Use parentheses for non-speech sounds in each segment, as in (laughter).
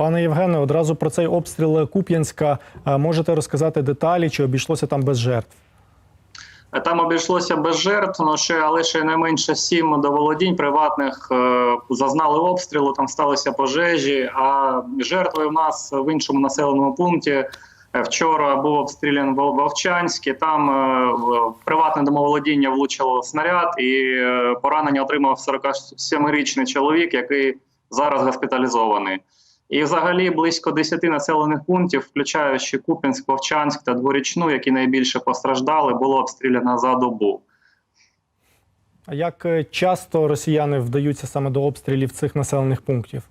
Пане Євгене, одразу про цей обстріл Куп'янська е, можете розказати деталі, чи обійшлося там без жертв? Там обійшлося без жертв, но ще але ще не менше сім доволодінь приватних е, зазнали обстрілу. Там сталися пожежі. А жертви в нас в іншому населеному пункті. е, Вчора був обстрілян Вовчанський. Там е, приватне домоволодіння влучило снаряд, і е, поранення отримав 47-річний чоловік, який зараз госпіталізований. І взагалі близько 10 населених пунктів, включаючи Куп'янськ, Вовчанськ та Дворічну, які найбільше постраждали, було обстріляно за добу. А як е, часто росіяни вдаються саме до обстрілів цих населених пунктів?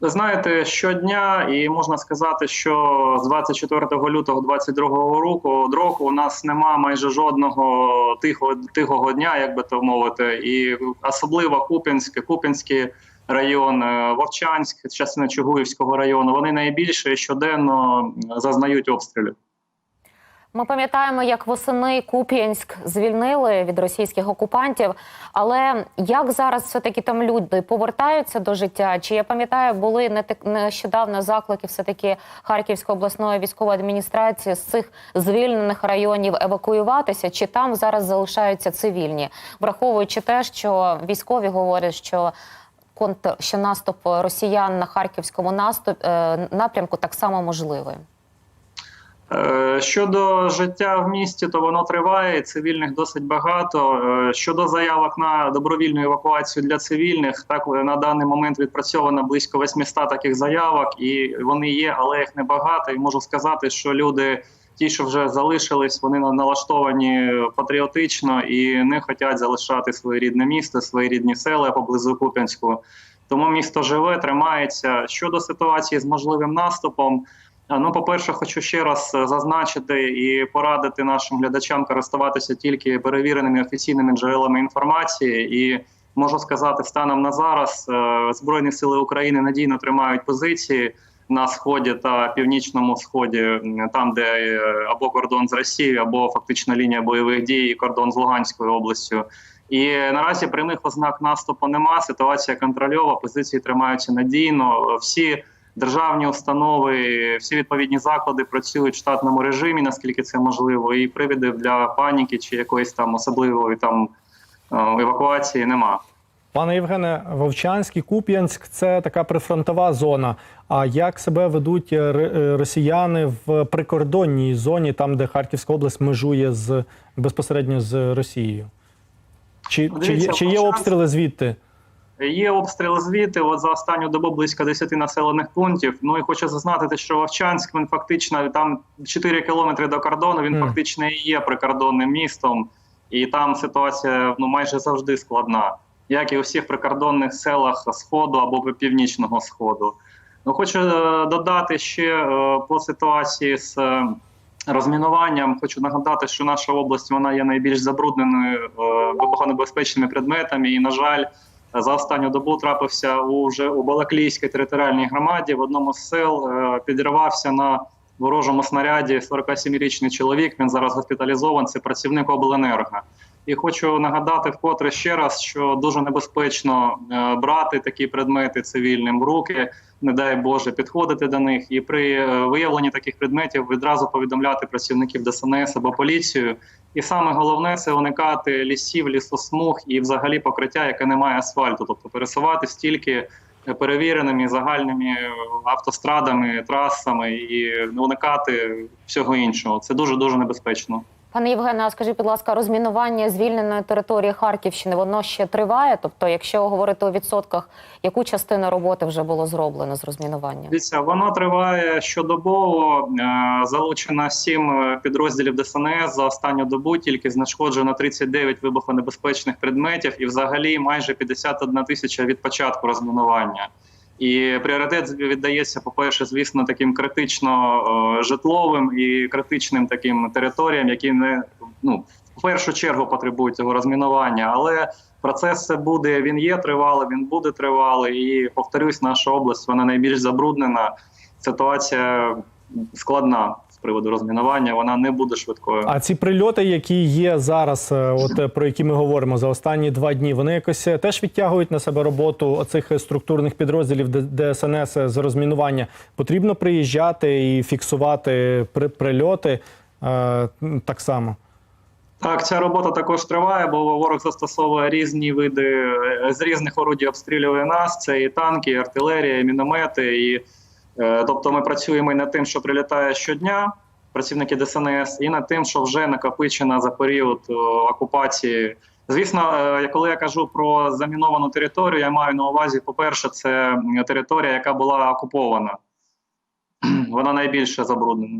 Ви знаєте, щодня, і можна сказати, що з 24 лютого 22 року року у нас нема майже жодного тихого тихого дня, як би то мовити, і особливо Куп'янське, Куп'янський район, е, Вовчанськ, частина Чугуївського району. Вони найбільше щоденно зазнають обстрілів. Ми пам'ятаємо, як восени Куп'янськ звільнили від російських окупантів. Але як зараз все таки там люди повертаються до життя? Чи я пам'ятаю, були не нещодавно заклики, все таки Харківської обласної військової адміністрації з цих звільнених районів евакуюватися? Чи там зараз залишаються цивільні, враховуючи те, що військові говорять, що контр, що наступ росіян на харківському наступ е, напрямку так само можливий? Е, Щодо життя в місті, то воно триває. Цивільних досить багато. Е, Щодо заявок на добровільну евакуацію для цивільних, так на даний момент відпрацьовано близько 800 таких заявок, і вони є, але їх небагато. І можу сказати, що люди, ті, що вже залишились, вони налаштовані патріотично і не хочуть залишати своє рідне місто, свої рідні села поблизу Куп'янську. Тому місто живе, тримається. Щодо ситуації з можливим наступом. Ну, по-перше, хочу ще раз е, зазначити і порадити нашим глядачам користуватися тільки перевіреними офіційними джерелами інформації. І можу сказати, станом на зараз е, Збройні сили України надійно тримають позиції на сході та північному сході, там, де е, або кордон з Росією, або фактично лінія бойових дій, і кордон з Луганською областю. І наразі прямих ознак наступу нема. Ситуація контрольова, позиції тримаються надійно. Всі державні установи, всі відповідні заклади працюють в штатному режимі, наскільки це можливо, і привідів для паніки чи якоїсь там особливої там е, евакуації нема. Пане Євгене, Вовчанський, Куп'янськ це така прифронтова зона. А як себе ведуть е, е, росіяни в прикордонній зоні, там де Харківська область межує з безпосередньо з Росією? Чи, чи, є, чи є обстріли звідти? Є обстріли звідти. От за останню добу близько 10 населених пунктів. Ну і хочу зазначити, що Вовчанськ він фактично там 4 кілометри до кордону. Він Мгм. фактично і є прикордонним містом, і там ситуація ну майже завжди складна, як і у всіх прикордонних селах сходу або північного сходу. Ну хочу е, додати ще е, по ситуації з. е, Розмінуванням хочу нагадати, що наша область вона є найбільш забрудненою вибухонебезпечними предметами, і на жаль, за останню добу трапився у вже у Балаклійській територіальній громаді. В одному з сел підірвався на ворожому снаряді 47-річний чоловік. Він зараз госпіталізований. Це працівник обленерго. І хочу нагадати вкотре ще раз, що дуже небезпечно е, брати такі предмети цивільним в руки, не дай Боже, підходити до них. І при е, виявленні таких предметів відразу повідомляти працівників ДСНС або поліцію. І саме головне це уникати лісів, лісосмуг і взагалі покриття, яке не має асфальту, тобто пересуватись тільки перевіреними загальними автострадами, трасами і уникати всього іншого. Це дуже дуже небезпечно. Пане Євгене, скажіть, будь ласка, розмінування звільненої території Харківщини воно ще триває? Тобто, якщо говорити у відсотках, яку частину роботи вже було зроблено з розмінування? Дивіться, воно триває щодобово. Е, Залучено сім е, підрозділів ДСНС за останню добу. Тільки знешкоджено 39 вибухонебезпечних предметів, і взагалі майже 51 тисяча від початку розмінування. І пріоритет віддається, по-перше, звісно, таким критично е, житловим і критичним таким територіям, які не ну в першу чергу потребують цього розмінування. Але процес це буде. Він є тривалий, він буде тривалий. І повторюсь, наша область вона найбільш забруднена. Ситуація складна. Приводу розмінування, вона не буде швидкою. А ці прильоти, які є зараз, е, от е, про які ми говоримо за останні два дні, вони якось е, теж відтягують на себе роботу оцих структурних підрозділів ДСНС з розмінування. Потрібно приїжджати і фіксувати прильоти е, так само. Так, ця робота також триває, бо ворог застосовує різні види з різних орудій обстрілює нас. Це і танки, і артилерія, і міномети. І, тобто ми працюємо і над тим, що прилітає щодня, працівники ДСНС, і над тим, що вже накопичено за період е, окупації. Звісно, е, коли я кажу про заміновану територію, я маю на увазі, по-перше, це територія, яка була окупована. (clears throat) Вона найбільше забруднена.